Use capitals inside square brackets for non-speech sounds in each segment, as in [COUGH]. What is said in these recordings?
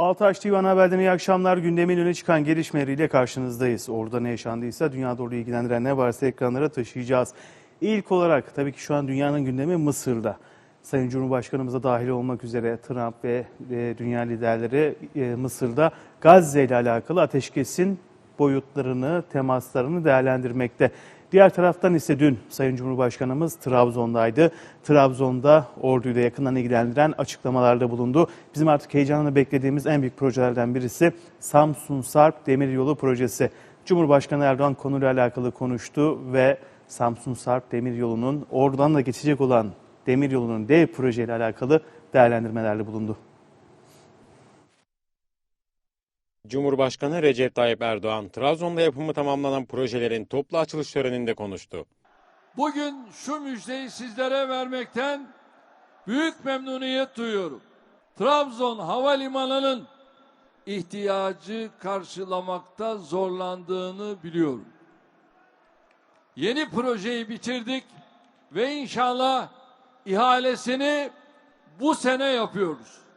Altaş TV ana haberden iyi akşamlar. Gündemin öne çıkan gelişmeleriyle karşınızdayız. Orada ne yaşandıysa dünya doğru ilgilendiren ne varsa ekranlara taşıyacağız. İlk olarak tabii ki şu an dünyanın gündemi Mısır'da. Sayın Cumhurbaşkanımız da dahil olmak üzere Trump ve e, dünya liderleri e, Mısır'da Gazze ile alakalı ateşkesin boyutlarını, temaslarını değerlendirmekte. Diğer taraftan ise dün Sayın Cumhurbaşkanımız Trabzon'daydı. Trabzon'da orduyla yakından ilgilendiren açıklamalarda bulundu. Bizim artık heyecanla beklediğimiz en büyük projelerden birisi Samsun Sarp Demiryolu projesi. Cumhurbaşkanı Erdoğan konuyla alakalı konuştu ve Samsun Sarp Demiryolu'nun oradan da geçecek olan Demiryolu'nun dev projeyle alakalı değerlendirmelerde bulundu. Cumhurbaşkanı Recep Tayyip Erdoğan, Trabzon'da yapımı tamamlanan projelerin toplu açılış töreninde konuştu. Bugün şu müjdeyi sizlere vermekten büyük memnuniyet duyuyorum. Trabzon Havalimanı'nın ihtiyacı karşılamakta zorlandığını biliyorum. Yeni projeyi bitirdik ve inşallah ihalesini bu sene yapıyoruz.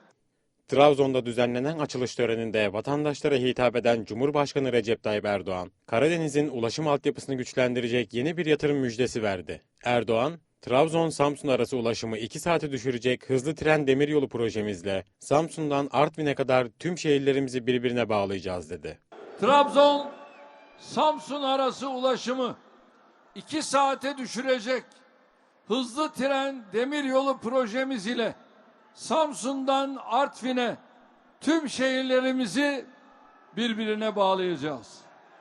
Trabzon'da düzenlenen açılış töreninde vatandaşlara hitap eden Cumhurbaşkanı Recep Tayyip Erdoğan, Karadeniz'in ulaşım altyapısını güçlendirecek yeni bir yatırım müjdesi verdi. Erdoğan, Trabzon-Samsun arası ulaşımı 2 saate düşürecek hızlı tren demiryolu projemizle Samsun'dan Artvin'e kadar tüm şehirlerimizi birbirine bağlayacağız dedi. Trabzon Samsun arası ulaşımı 2 saate düşürecek hızlı tren demiryolu projemiz ile Samsun'dan Artvin'e tüm şehirlerimizi birbirine bağlayacağız.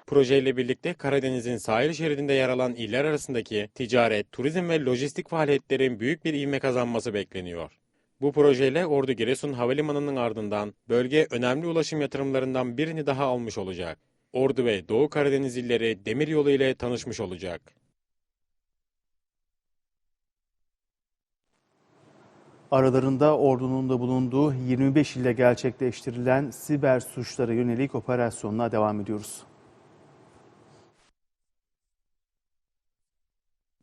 Projeyle birlikte Karadeniz'in sahil şeridinde yer alan iller arasındaki ticaret, turizm ve lojistik faaliyetlerin büyük bir ivme kazanması bekleniyor. Bu projeyle Ordu Giresun Havalimanı'nın ardından bölge önemli ulaşım yatırımlarından birini daha almış olacak. Ordu ve Doğu Karadeniz illeri demiryolu ile tanışmış olacak. Aralarında ordunun da bulunduğu 25 ilde gerçekleştirilen siber suçlara yönelik operasyonuna devam ediyoruz.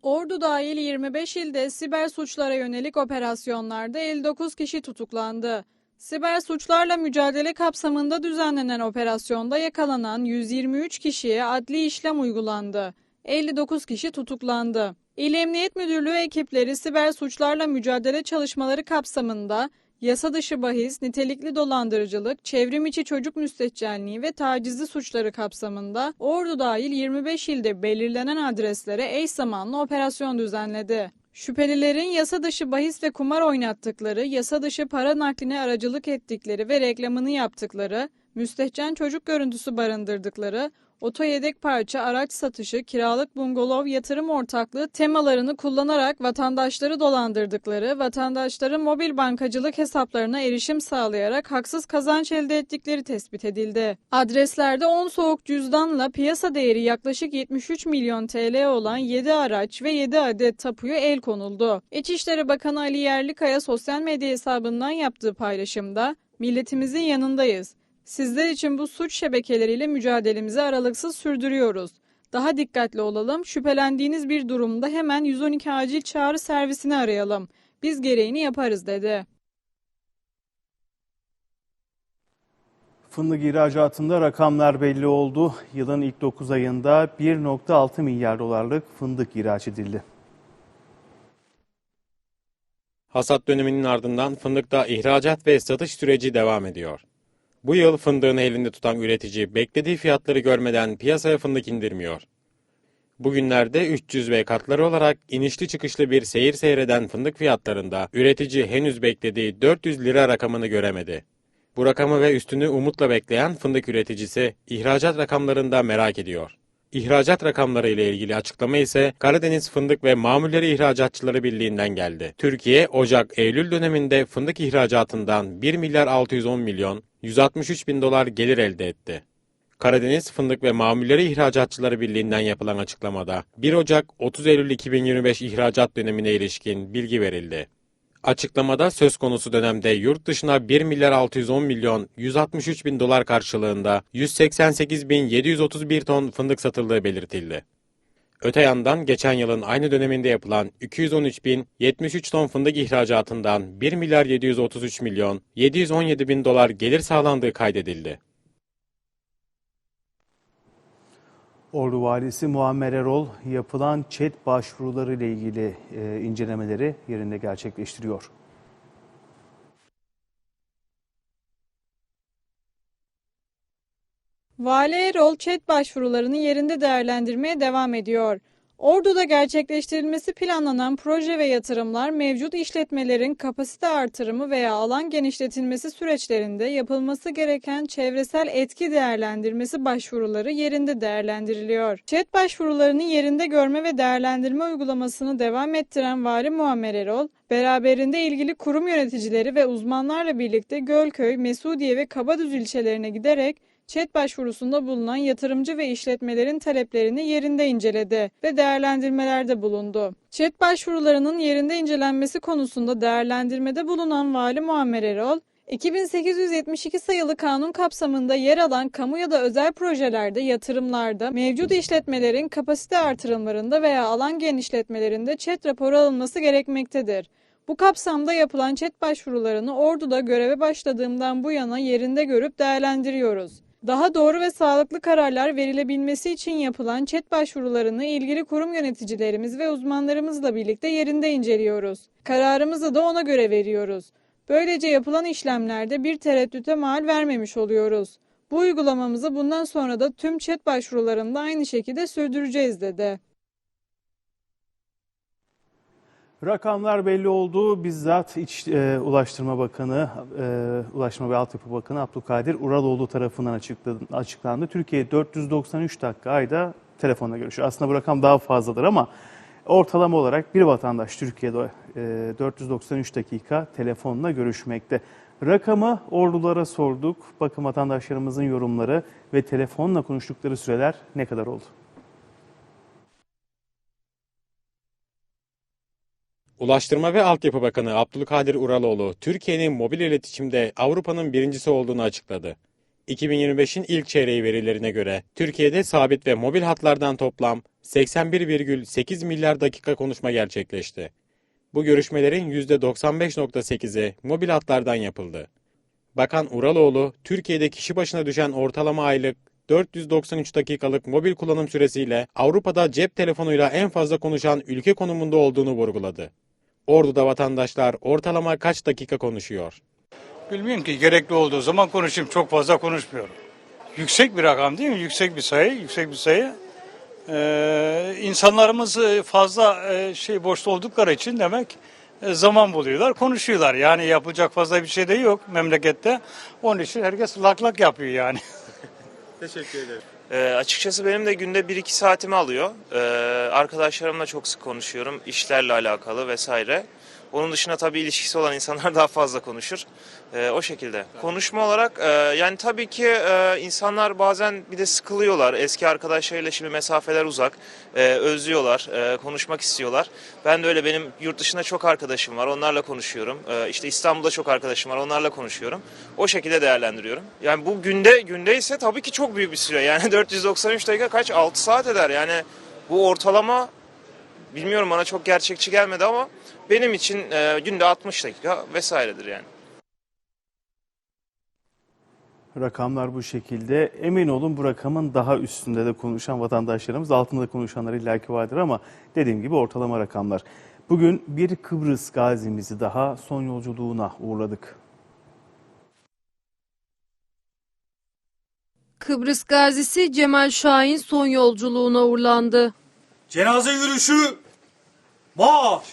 Ordu dahil 25 ilde siber suçlara yönelik operasyonlarda 59 kişi tutuklandı. Siber suçlarla mücadele kapsamında düzenlenen operasyonda yakalanan 123 kişiye adli işlem uygulandı. 59 kişi tutuklandı. İl Emniyet Müdürlüğü ekipleri siber suçlarla mücadele çalışmaları kapsamında yasa dışı bahis, nitelikli dolandırıcılık, çevrim içi çocuk müstehcenliği ve tacizli suçları kapsamında Ordu dahil 25 ilde belirlenen adreslere eş zamanlı operasyon düzenledi. Şüphelilerin yasa dışı bahis ve kumar oynattıkları, yasa dışı para nakline aracılık ettikleri ve reklamını yaptıkları, müstehcen çocuk görüntüsü barındırdıkları, oto yedek parça, araç satışı, kiralık bungalov, yatırım ortaklığı temalarını kullanarak vatandaşları dolandırdıkları, vatandaşların mobil bankacılık hesaplarına erişim sağlayarak haksız kazanç elde ettikleri tespit edildi. Adreslerde 10 soğuk cüzdanla piyasa değeri yaklaşık 73 milyon TL olan 7 araç ve 7 adet tapuya el konuldu. İçişleri Bakanı Ali Yerlikaya sosyal medya hesabından yaptığı paylaşımda milletimizin yanındayız. Sizler için bu suç şebekeleriyle mücadelemizi aralıksız sürdürüyoruz. Daha dikkatli olalım. Şüphelendiğiniz bir durumda hemen 112 acil çağrı servisini arayalım. Biz gereğini yaparız dedi. Fındık ihracatında rakamlar belli oldu. Yılın ilk 9 ayında 1.6 milyar dolarlık fındık ihraç edildi. Hasat döneminin ardından fındıkta ihracat ve satış süreci devam ediyor. Bu yıl fındığını elinde tutan üretici beklediği fiyatları görmeden piyasaya fındık indirmiyor. Bugünlerde 300 ve katları olarak inişli çıkışlı bir seyir seyreden fındık fiyatlarında üretici henüz beklediği 400 lira rakamını göremedi. Bu rakamı ve üstünü umutla bekleyen fındık üreticisi ihracat rakamlarında merak ediyor. İhracat rakamları ile ilgili açıklama ise Karadeniz Fındık ve Mamulleri İhracatçıları Birliği'nden geldi. Türkiye, Ocak-Eylül döneminde fındık ihracatından 1 milyar 610 milyon 163 bin dolar gelir elde etti. Karadeniz Fındık ve Mamulleri İhracatçıları Birliği'nden yapılan açıklamada 1 Ocak 30 Eylül 2025 ihracat dönemine ilişkin bilgi verildi. Açıklamada söz konusu dönemde yurt dışına 1 milyar 610 milyon 163 bin dolar karşılığında 188 bin 731 ton fındık satıldığı belirtildi. Öte yandan geçen yılın aynı döneminde yapılan 213.073 ton fındık ihracatından 1 milyar 733 milyon 717 bin dolar gelir sağlandığı kaydedildi. Ordu Valisi Muammer Erol yapılan ÇED başvuruları ile ilgili e, incelemeleri yerinde gerçekleştiriyor. Vali Erol chat başvurularını yerinde değerlendirmeye devam ediyor. Ordu'da gerçekleştirilmesi planlanan proje ve yatırımlar mevcut işletmelerin kapasite artırımı veya alan genişletilmesi süreçlerinde yapılması gereken çevresel etki değerlendirmesi başvuruları yerinde değerlendiriliyor. Chat başvurularını yerinde görme ve değerlendirme uygulamasını devam ettiren Vali Muammer Erol, beraberinde ilgili kurum yöneticileri ve uzmanlarla birlikte Gölköy, Mesudiye ve Kabadüz ilçelerine giderek ÇED başvurusunda bulunan yatırımcı ve işletmelerin taleplerini yerinde inceledi ve değerlendirmelerde bulundu. ÇED başvurularının yerinde incelenmesi konusunda değerlendirmede bulunan Vali Muammer Erol, 2872 sayılı kanun kapsamında yer alan kamu ya da özel projelerde, yatırımlarda, mevcut işletmelerin kapasite artırımlarında veya alan genişletmelerinde ÇED raporu alınması gerekmektedir. Bu kapsamda yapılan ÇED başvurularını Ordu'da göreve başladığımdan bu yana yerinde görüp değerlendiriyoruz. Daha doğru ve sağlıklı kararlar verilebilmesi için yapılan ÇED başvurularını ilgili kurum yöneticilerimiz ve uzmanlarımızla birlikte yerinde inceliyoruz. Kararımızı da ona göre veriyoruz. Böylece yapılan işlemlerde bir tereddüte mal vermemiş oluyoruz. Bu uygulamamızı bundan sonra da tüm ÇED başvurularında aynı şekilde sürdüreceğiz dedi. Rakamlar belli oldu. Bizzat İç e, Ulaştırma Bakanı, e, Ulaştırma ve Altyapı Bakanı Abdülkadir Uraloğlu tarafından açıklandı. açıklandı. Türkiye 493 dakika ayda telefonla görüşüyor. Aslında bu rakam daha fazladır ama ortalama olarak bir vatandaş Türkiye'de e, 493 dakika telefonla görüşmekte. Rakamı ordulara sorduk. Bakın vatandaşlarımızın yorumları ve telefonla konuştukları süreler ne kadar oldu? Ulaştırma ve Altyapı Bakanı Abdülkadir Uraloğlu, Türkiye'nin mobil iletişimde Avrupa'nın birincisi olduğunu açıkladı. 2025'in ilk çeyreği verilerine göre Türkiye'de sabit ve mobil hatlardan toplam 81,8 milyar dakika konuşma gerçekleşti. Bu görüşmelerin %95.8'i mobil hatlardan yapıldı. Bakan Uraloğlu, Türkiye'de kişi başına düşen ortalama aylık 493 dakikalık mobil kullanım süresiyle Avrupa'da cep telefonuyla en fazla konuşan ülke konumunda olduğunu vurguladı. Ordu'da vatandaşlar ortalama kaç dakika konuşuyor? Bilmiyorum ki gerekli olduğu zaman konuşayım. Çok fazla konuşmuyorum. Yüksek bir rakam değil mi? Yüksek bir sayı, yüksek bir sayı. Ee, insanlarımız e, fazla e, şey boşta oldukları için demek e, zaman buluyorlar, konuşuyorlar. Yani yapılacak fazla bir şey de yok memlekette. Onun için herkes lak lak yapıyor yani. [LAUGHS] Ee, açıkçası benim de günde 1-2 saatimi alıyor. Ee, arkadaşlarımla çok sık konuşuyorum. işlerle alakalı vesaire. Onun dışında tabii ilişkisi olan insanlar [LAUGHS] daha fazla konuşur. Ee, o şekilde. Konuşma olarak e, yani tabii ki e, insanlar bazen bir de sıkılıyorlar. Eski arkadaşlarıyla şimdi mesafeler uzak. E, özlüyorlar. e, konuşmak istiyorlar. Ben de öyle benim yurt dışında çok arkadaşım var. Onlarla konuşuyorum. E, işte İstanbul'da çok arkadaşım var. Onlarla konuşuyorum. O şekilde değerlendiriyorum. Yani bu günde günde ise tabii ki çok büyük bir süre. Yani [LAUGHS] 493 dakika kaç? 6 saat eder. Yani bu ortalama bilmiyorum bana çok gerçekçi gelmedi ama benim için e, günde 60 dakika vesairedir yani. Rakamlar bu şekilde. Emin olun bu rakamın daha üstünde de konuşan vatandaşlarımız, altında da konuşanlar illaki vardır ama dediğim gibi ortalama rakamlar. Bugün bir Kıbrıs gazimizi daha son yolculuğuna uğurladık. Kıbrıs gazisi Cemal Şahin son yolculuğuna uğurlandı. Cenaze yürüyüşü marş.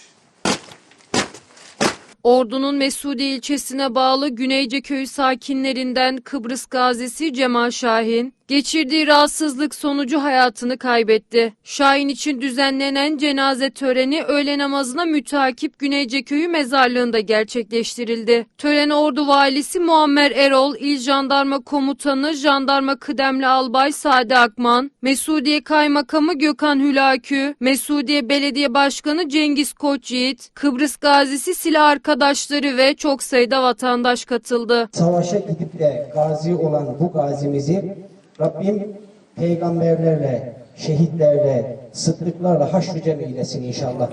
Ordu'nun Mesudi ilçesine bağlı Güneyce köyü sakinlerinden Kıbrıs gazisi Cemal Şahin, geçirdiği rahatsızlık sonucu hayatını kaybetti. Şahin için düzenlenen cenaze töreni öğle namazına mütakip Güneyce köyü mezarlığında gerçekleştirildi. Törene Ordu valisi Muammer Erol, İl Jandarma Komutanı Jandarma Kıdemli Albay Sade Akman, Mesudiye Kaymakamı Gökhan Hülakü, Mesudiye Belediye Başkanı Cengiz Koçyiğit, Kıbrıs gazisi silah arkadaşları ve çok sayıda vatandaş katıldı. savaşa gidip de gazi olan bu gazimizi Rabbim peygamberlerle, şehitlerle, sıddıklarla haşr cem eylesin inşallah.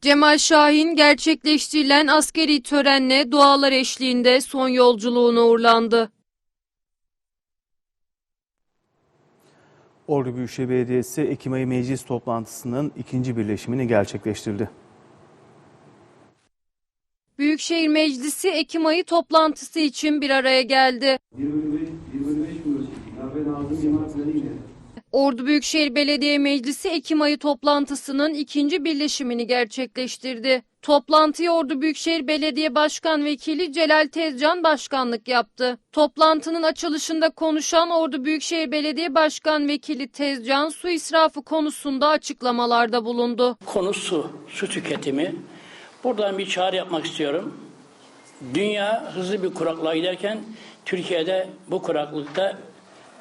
Cemal Şahin gerçekleştirilen askeri törenle dualar eşliğinde son yolculuğuna uğurlandı. Ordu Büyükşehir Belediyesi Ekim ayı meclis toplantısının ikinci birleşimini gerçekleştirdi. Büyükşehir Meclisi Ekim ayı toplantısı için bir araya geldi. Ordu Büyükşehir Belediye Meclisi Ekim ayı toplantısının ikinci birleşimini gerçekleştirdi. Toplantıya Ordu Büyükşehir Belediye Başkan Vekili Celal Tezcan başkanlık yaptı. Toplantının açılışında konuşan Ordu Büyükşehir Belediye Başkan Vekili Tezcan su israfı konusunda açıklamalarda bulundu. Konu su, su tüketimi. Buradan bir çağrı yapmak istiyorum. Dünya hızlı bir kuraklığa giderken Türkiye'de bu kuraklıkta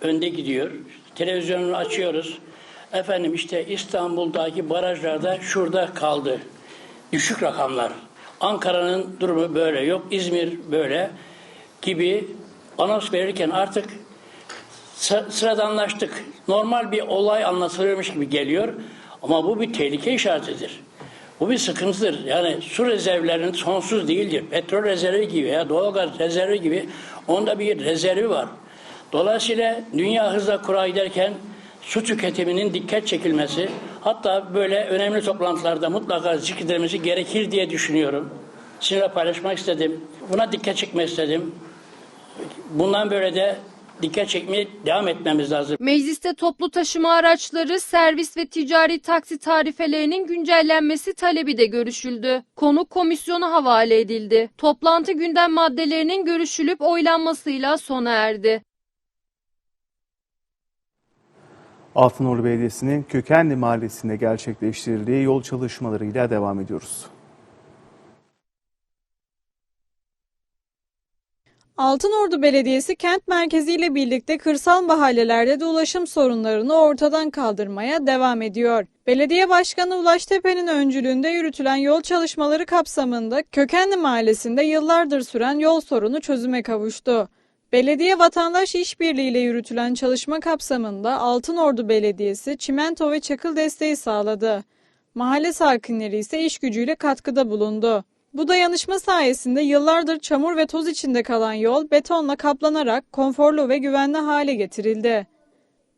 önde gidiyor. Televizyonunu açıyoruz. Efendim işte İstanbul'daki barajlarda şurada kaldı. Düşük rakamlar. Ankara'nın durumu böyle yok. İzmir böyle gibi anons verirken artık sı- sıradanlaştık. Normal bir olay anlatılıyormuş gibi geliyor. Ama bu bir tehlike işaretidir. Bu bir sıkıntıdır. Yani su rezervlerinin sonsuz değildir. Petrol rezervi gibi veya doğalgaz rezervi gibi onda bir rezervi var. Dolayısıyla dünya hızla kura giderken su tüketiminin dikkat çekilmesi hatta böyle önemli toplantılarda mutlaka zikredilmesi gerekir diye düşünüyorum. Sizinle paylaşmak istedim. Buna dikkat çekmek istedim. Bundan böyle de dikkat çekmeye devam etmemiz lazım. Mecliste toplu taşıma araçları, servis ve ticari taksi tarifelerinin güncellenmesi talebi de görüşüldü. Konu komisyona havale edildi. Toplantı gündem maddelerinin görüşülüp oylanmasıyla sona erdi. Altınordu Belediyesi'nin Kökenli Mahallesi'nde gerçekleştirdiği yol çalışmalarıyla devam ediyoruz. Altınordu Belediyesi kent merkeziyle birlikte kırsal mahallelerde de ulaşım sorunlarını ortadan kaldırmaya devam ediyor. Belediye Başkanı Ulaş Tepe'nin öncülüğünde yürütülen yol çalışmaları kapsamında Kökenli Mahallesi'nde yıllardır süren yol sorunu çözüme kavuştu. Belediye vatandaş işbirliğiyle yürütülen çalışma kapsamında Altınordu Belediyesi çimento ve çakıl desteği sağladı. Mahalle sakinleri ise iş gücüyle katkıda bulundu. Bu dayanışma sayesinde yıllardır çamur ve toz içinde kalan yol betonla kaplanarak konforlu ve güvenli hale getirildi.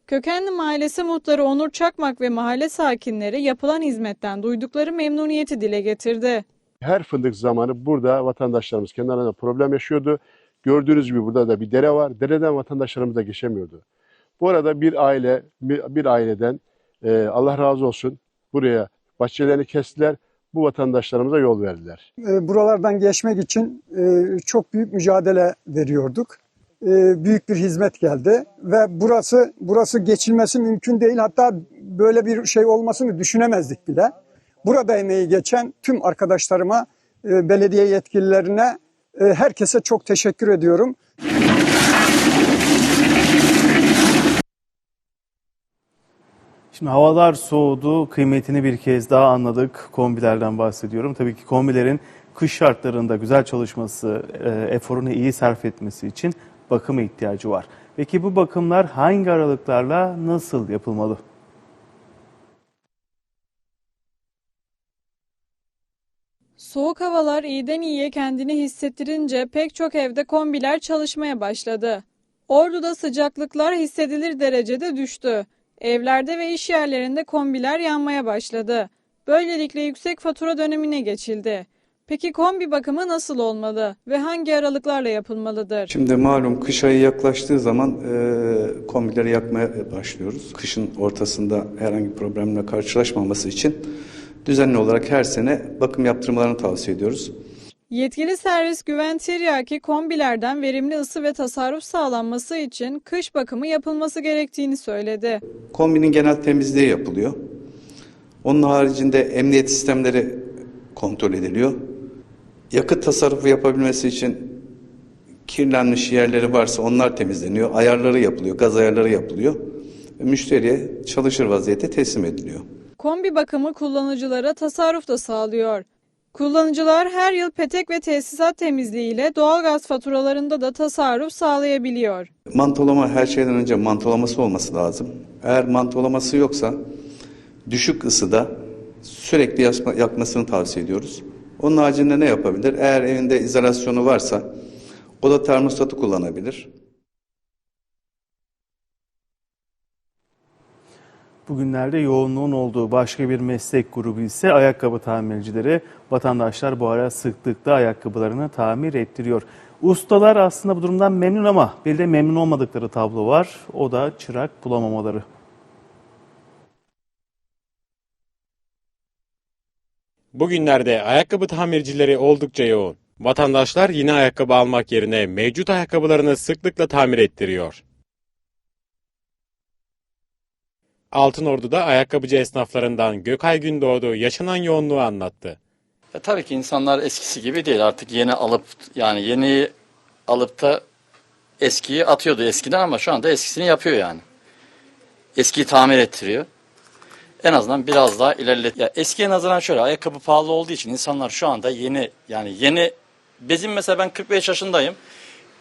Kökenli Mahallesi muhtarı Onur Çakmak ve mahalle sakinleri yapılan hizmetten duydukları memnuniyeti dile getirdi. Her fındık zamanı burada vatandaşlarımız kenarında problem yaşıyordu. Gördüğünüz gibi burada da bir dere var. Dereden vatandaşlarımız da geçemiyordu. Bu arada bir aile bir, bir aileden e, Allah razı olsun buraya bahçelerini kestiler. Bu vatandaşlarımıza yol verdiler. E, buralardan geçmek için e, çok büyük mücadele veriyorduk. E, büyük bir hizmet geldi ve burası burası geçilmesi mümkün değil. Hatta böyle bir şey olmasını düşünemezdik bile. Burada emeği geçen tüm arkadaşlarıma, e, belediye yetkililerine, herkese çok teşekkür ediyorum. Şimdi havalar soğudu, kıymetini bir kez daha anladık. Kombilerden bahsediyorum. Tabii ki kombilerin kış şartlarında güzel çalışması, e, eforunu iyi sarf etmesi için bakıma ihtiyacı var. Peki bu bakımlar hangi aralıklarla nasıl yapılmalı? Soğuk havalar iyiden iyiye kendini hissettirince pek çok evde kombiler çalışmaya başladı. Ordu'da sıcaklıklar hissedilir derecede düştü. Evlerde ve iş yerlerinde kombiler yanmaya başladı. Böylelikle yüksek fatura dönemine geçildi. Peki kombi bakımı nasıl olmalı ve hangi aralıklarla yapılmalıdır? Şimdi malum kış ayı yaklaştığı zaman e, kombileri yakmaya başlıyoruz. Kışın ortasında herhangi bir problemle karşılaşmaması için düzenli olarak her sene bakım yaptırmalarını tavsiye ediyoruz. Yetkili servis Güven Tiryaki kombilerden verimli ısı ve tasarruf sağlanması için kış bakımı yapılması gerektiğini söyledi. Kombinin genel temizliği yapılıyor. Onun haricinde emniyet sistemleri kontrol ediliyor. Yakıt tasarrufu yapabilmesi için kirlenmiş yerleri varsa onlar temizleniyor. Ayarları yapılıyor, gaz ayarları yapılıyor. Ve müşteriye çalışır vaziyette teslim ediliyor. Kombi bakımı kullanıcılara tasarruf da sağlıyor. Kullanıcılar her yıl petek ve tesisat temizliğiyle doğalgaz faturalarında da tasarruf sağlayabiliyor. Mantolama her şeyden önce mantolaması olması lazım. Eğer mantolaması yoksa düşük ısıda sürekli yakma- yakmasını tavsiye ediyoruz. Onun haricinde ne yapabilir? Eğer evinde izolasyonu varsa oda termostatı kullanabilir. Bugünlerde yoğunluğun olduğu başka bir meslek grubu ise ayakkabı tamircileri. Vatandaşlar bu ara sıklıkla ayakkabılarını tamir ettiriyor. Ustalar aslında bu durumdan memnun ama bir de memnun olmadıkları tablo var. O da çırak bulamamaları. Bugünlerde ayakkabı tamircileri oldukça yoğun. Vatandaşlar yeni ayakkabı almak yerine mevcut ayakkabılarını sıklıkla tamir ettiriyor. Altınordu'da ayakkabıcı esnaflarından Gökay Gündoğdu yaşanan yoğunluğu anlattı. E, tabii ki insanlar eskisi gibi değil artık yeni alıp yani yeni alıp da eskiyi atıyordu eskiden ama şu anda eskisini yapıyor yani. Eskiyi tamir ettiriyor. En azından biraz daha ilerlet. Ya eskiye nazaran şöyle ayakkabı pahalı olduğu için insanlar şu anda yeni yani yeni bizim mesela ben 45 yaşındayım.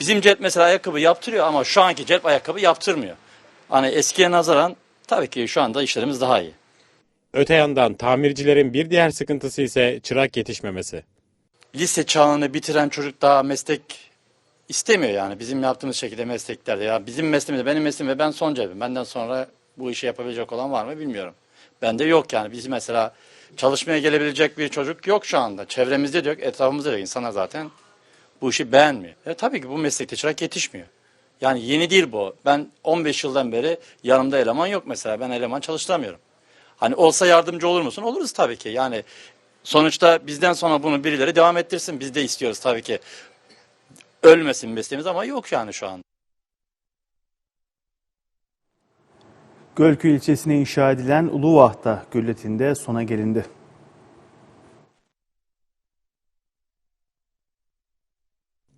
Bizim celp mesela ayakkabı yaptırıyor ama şu anki celp ayakkabı yaptırmıyor. Hani eskiye nazaran tabii ki şu anda işlerimiz daha iyi. Öte yandan tamircilerin bir diğer sıkıntısı ise çırak yetişmemesi. lise çağını bitiren çocuk daha meslek istemiyor yani bizim yaptığımız şekilde mesleklerde. Ya bizim mesleğimde benim mesleğimde ben son cebim. Benden sonra bu işi yapabilecek olan var mı bilmiyorum. Bende yok yani. Biz mesela çalışmaya gelebilecek bir çocuk yok şu anda. Çevremizde de yok, etrafımızda da yok. İnsanlar zaten bu işi beğenmiyor. E, tabii ki bu meslekte çırak yetişmiyor. Yani yeni değil bu. Ben 15 yıldan beri yanımda eleman yok mesela. Ben eleman çalıştıramıyorum. Hani olsa yardımcı olur musun? Oluruz tabii ki. Yani sonuçta bizden sonra bunu birileri devam ettirsin. Biz de istiyoruz tabii ki. Ölmesin mesleğimiz ama yok yani şu an. Gölköy ilçesine inşa edilen Uluvahta Göleti'nde sona gelindi.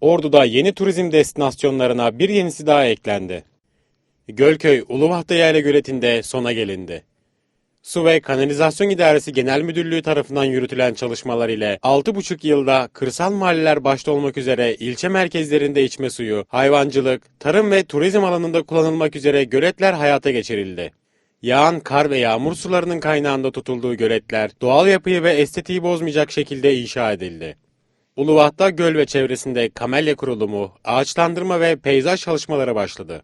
Ordu'da yeni turizm destinasyonlarına bir yenisi daha eklendi. Gölköy Uluvahta Yayla Göleti'nde sona gelindi. Su ve Kanalizasyon İdaresi Genel Müdürlüğü tarafından yürütülen çalışmalar ile 6,5 yılda kırsal mahalleler başta olmak üzere ilçe merkezlerinde içme suyu, hayvancılık, tarım ve turizm alanında kullanılmak üzere göletler hayata geçirildi. Yağan kar ve yağmur sularının kaynağında tutulduğu göletler doğal yapıyı ve estetiği bozmayacak şekilde inşa edildi. Uluvat'ta göl ve çevresinde kamelya kurulumu, ağaçlandırma ve peyzaj çalışmaları başladı.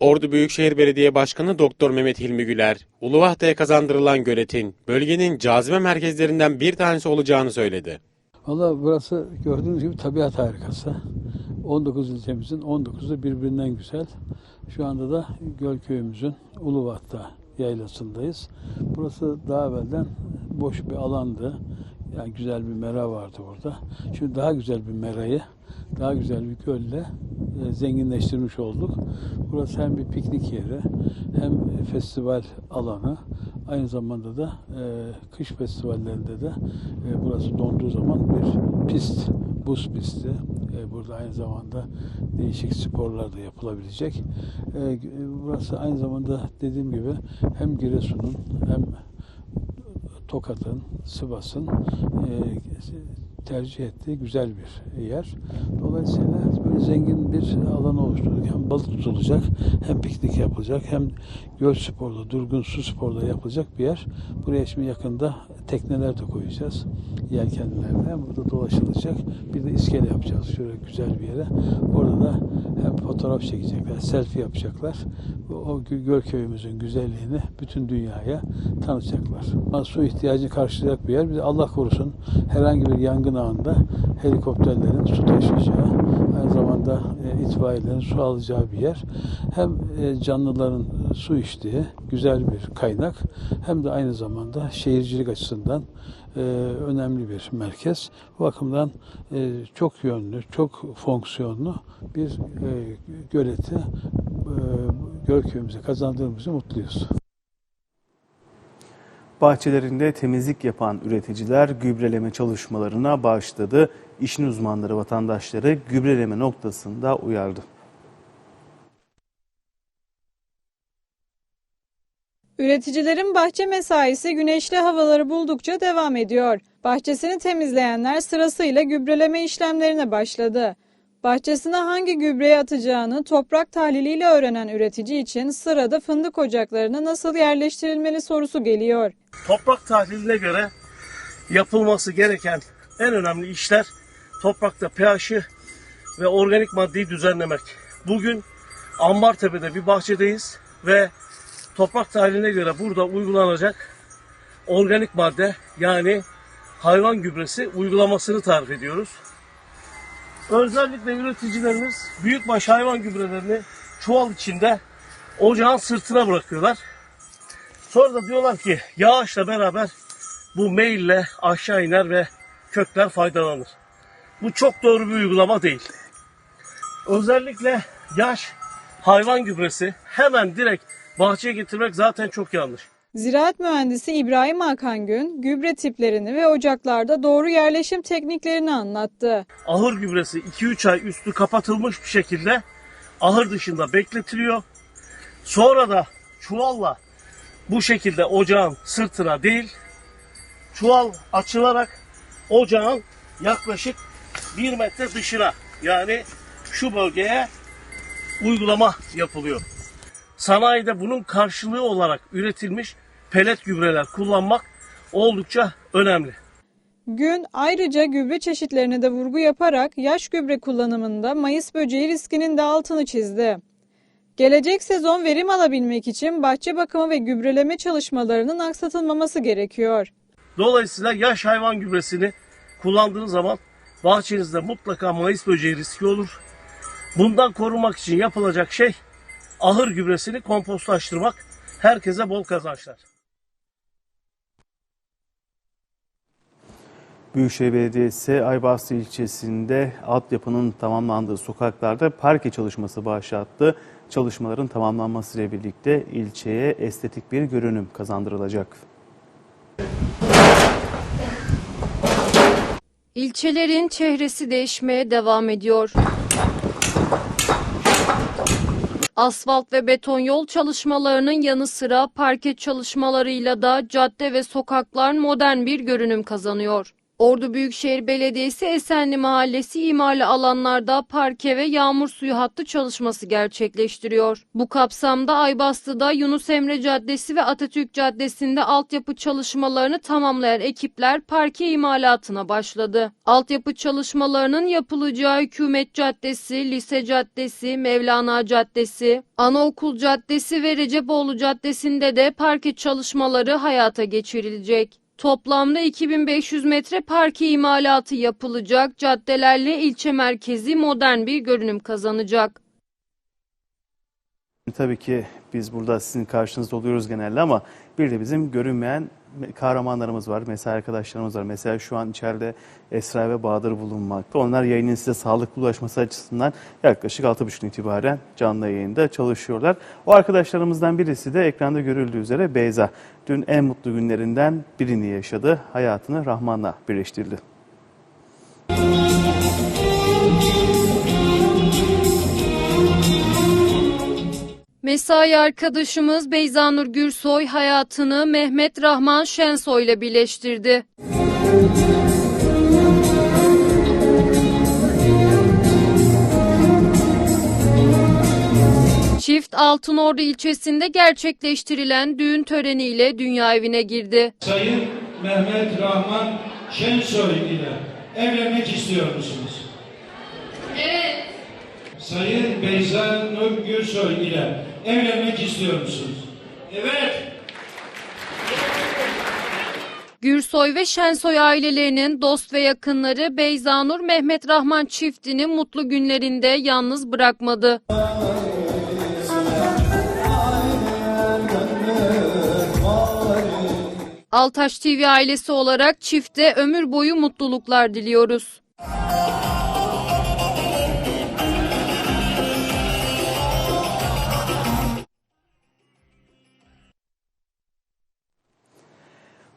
Ordu Büyükşehir Belediye Başkanı Doktor Mehmet Hilmi Güler, Uluvahta'ya kazandırılan göletin bölgenin cazibe merkezlerinden bir tanesi olacağını söyledi. Valla burası gördüğünüz gibi tabiat harikası. 19 ilçemizin 19'u birbirinden güzel. Şu anda da Gölköy'ümüzün Uluvat'ta yaylasındayız. Burası daha evvelden boş bir alandı. Yani güzel bir mera vardı burada. Şimdi daha güzel bir merayı, daha güzel bir gölle e, zenginleştirmiş olduk. Burası hem bir piknik yeri, hem festival alanı, aynı zamanda da e, kış festivallerinde de e, burası donduğu zaman bir pist, buz pisti. E, burada aynı zamanda değişik sporlar da yapılabilecek. E, burası aynı zamanda dediğim gibi hem Giresun'un hem Tokat'ın, Sivas'ın e, tercih ettiği güzel bir yer. Dolayısıyla böyle zengin bir alan oluşturduk. Hem balık tutulacak, hem piknik yapılacak, hem göl sporda, durgun su sporda yapılacak bir yer. Buraya şimdi yakında tekneler de koyacağız. Yelkenlerle. Burada dolaşılacak. Bir de iskele yapacağız şöyle güzel bir yere. Orada da hem fotoğraf çekecekler, selfie yapacaklar. O, göl köyümüzün güzelliğini bütün dünyaya tanıtacaklar. Su ihtiyacı karşılayacak bir yer. Bir de Allah korusun herhangi bir yangın anında helikopterlerin su taşıyacağı, aynı zamanda e, itfaiyelerin su alacağı bir yer. Hem e, canlıların su içtiği güzel bir kaynak hem de aynı zamanda şehircilik açısından e, önemli bir merkez. Bu bakımdan e, çok yönlü, çok fonksiyonlu bir e, göleti e, Gölköy'ümüze kazandığımızı mutluyuz. Bahçelerinde temizlik yapan üreticiler gübreleme çalışmalarına başladı. İşin uzmanları vatandaşları gübreleme noktasında uyardı. Üreticilerin bahçe mesaisi güneşli havaları buldukça devam ediyor. Bahçesini temizleyenler sırasıyla gübreleme işlemlerine başladı. Bahçesine hangi gübreyi atacağını toprak tahliliyle öğrenen üretici için sırada fındık ocaklarına nasıl yerleştirilmeli sorusu geliyor. Toprak tahliline göre yapılması gereken en önemli işler toprakta pH'i ve organik maddeyi düzenlemek. Bugün Ambartepe'de bir bahçedeyiz ve toprak tahliline göre burada uygulanacak organik madde yani hayvan gübresi uygulamasını tarif ediyoruz. Özellikle üreticilerimiz büyükbaş hayvan gübrelerini çuval içinde ocağın sırtına bırakıyorlar. Sonra da diyorlar ki yağışla beraber bu meyille aşağı iner ve kökler faydalanır. Bu çok doğru bir uygulama değil. Özellikle yaş hayvan gübresi hemen direkt bahçeye getirmek zaten çok yanlış. Ziraat mühendisi İbrahim Hakan Gün, gübre tiplerini ve ocaklarda doğru yerleşim tekniklerini anlattı. Ahır gübresi 2-3 ay üstü kapatılmış bir şekilde ahır dışında bekletiliyor. Sonra da çuvalla bu şekilde ocağın sırtına değil, çuval açılarak ocağın yaklaşık 1 metre dışına yani şu bölgeye uygulama yapılıyor. Sanayide bunun karşılığı olarak üretilmiş pelet gübreler kullanmak oldukça önemli. Gün ayrıca gübre çeşitlerine de vurgu yaparak yaş gübre kullanımında mayıs böceği riskinin de altını çizdi. Gelecek sezon verim alabilmek için bahçe bakımı ve gübreleme çalışmalarının aksatılmaması gerekiyor. Dolayısıyla yaş hayvan gübresini kullandığınız zaman bahçenizde mutlaka mayıs böceği riski olur. Bundan korunmak için yapılacak şey ahır gübresini kompostlaştırmak. Herkese bol kazançlar. Büyükşehir Belediyesi Aybastı ilçesinde altyapının tamamlandığı sokaklarda parke çalışması başlattı. Çalışmaların tamamlanmasıyla birlikte ilçeye estetik bir görünüm kazandırılacak. İlçelerin çehresi değişmeye devam ediyor. Asfalt ve beton yol çalışmalarının yanı sıra parke çalışmalarıyla da cadde ve sokaklar modern bir görünüm kazanıyor. Ordu Büyükşehir Belediyesi Esenli Mahallesi imarlı alanlarda parke ve yağmur suyu hattı çalışması gerçekleştiriyor. Bu kapsamda Aybastı'da Yunus Emre Caddesi ve Atatürk Caddesi'nde altyapı çalışmalarını tamamlayan ekipler parke imalatına başladı. Altyapı çalışmalarının yapılacağı Hükümet Caddesi, Lise Caddesi, Mevlana Caddesi, Anaokul Caddesi ve Receboğlu Caddesi'nde de parke çalışmaları hayata geçirilecek. Toplamda 2500 metre parke imalatı yapılacak. Caddelerle ilçe merkezi modern bir görünüm kazanacak. Tabii ki biz burada sizin karşınızda oluyoruz genelde ama bir de bizim görünmeyen kahramanlarımız var. Mesela arkadaşlarımız var. Mesela şu an içeride Esra ve Bahadır bulunmakta. Onlar yayının size sağlıklı ulaşması açısından yaklaşık 6.30 itibaren canlı yayında çalışıyorlar. O arkadaşlarımızdan birisi de ekranda görüldüğü üzere Beyza. Dün en mutlu günlerinden birini yaşadı. Hayatını Rahman'la birleştirdi. Mesai arkadaşımız Beyzanur Gürsoy hayatını Mehmet Rahman Şensoy ile birleştirdi. Çift Altınordu ilçesinde gerçekleştirilen düğün töreniyle dünya evine girdi. Sayın Mehmet Rahman Şensoy ile evlenmek istiyor musunuz? Evet. Sayın Beyza Nur Gürsoy ile evlenmek istiyor musunuz? Evet. Gürsoy ve Şensoy ailelerinin dost ve yakınları Beyzanur Mehmet Rahman çiftini mutlu günlerinde yalnız bırakmadı. Altaş TV ailesi olarak çifte ömür boyu mutluluklar diliyoruz.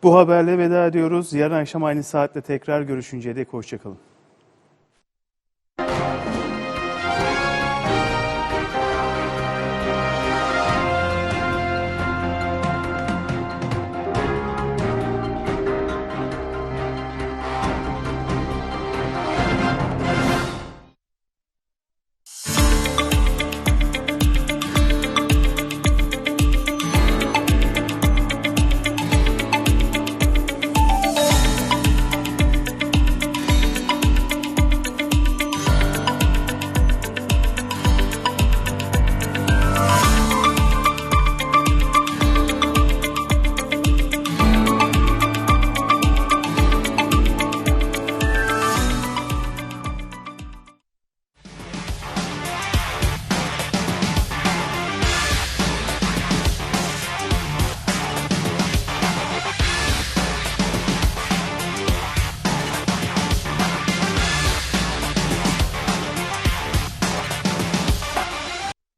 Bu haberle veda ediyoruz. Yarın akşam aynı saatte tekrar görüşünceye dek hoşçakalın.